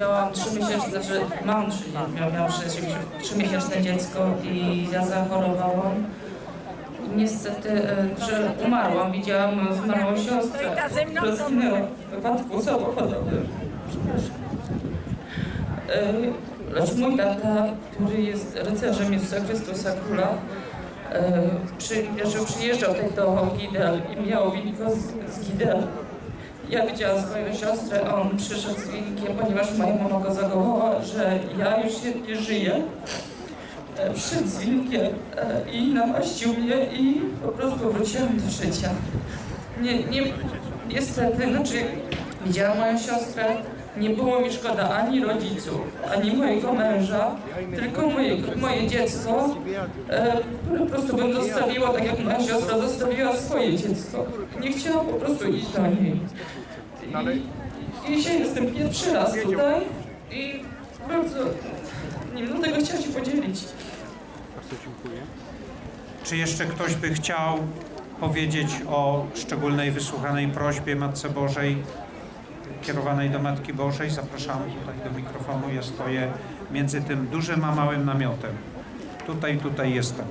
Miałam trzymiesięczne, znaczy mam trzy, miałam, miałam trzy- trzymiesięczne dziecko i ja zachorowałam. Niestety, e, że umarłam. Widziałam zmarłą siostrę, która zginęła w wypadku samochodowym. E, Lecz mój tata, który jest rycerzem Jezusa Chrystusa Króla, e, przy, że przyjeżdżał tutaj do Gidel i miał winko z, z Gidel. Ja widziałam swoją siostrę, a on przyszedł z winkiem, ponieważ moja mama go zawołała, że ja już nie żyję. E, Przyszedł z winkiem e, i namaścił mnie i po prostu wróciłam do życia. Nie, nie, niestety, znaczy widziałam moją siostrę, nie było mi szkoda ani rodziców, ani mojego męża, tylko moje, moje dziecko, e, po prostu bym zostawiła, tak jak moja siostra zostawiła swoje dziecko. Nie chciałam po prostu iść do niej. I, dzisiaj jestem pierwszy raz tutaj i bardzo, nie wiem, dlatego chciałam się podzielić. Czy jeszcze ktoś by chciał powiedzieć o szczególnej wysłuchanej prośbie Matce Bożej kierowanej do Matki Bożej? Zapraszam tutaj do mikrofonu. Ja stoję między tym dużym a małym namiotem. Tutaj, tutaj jestem.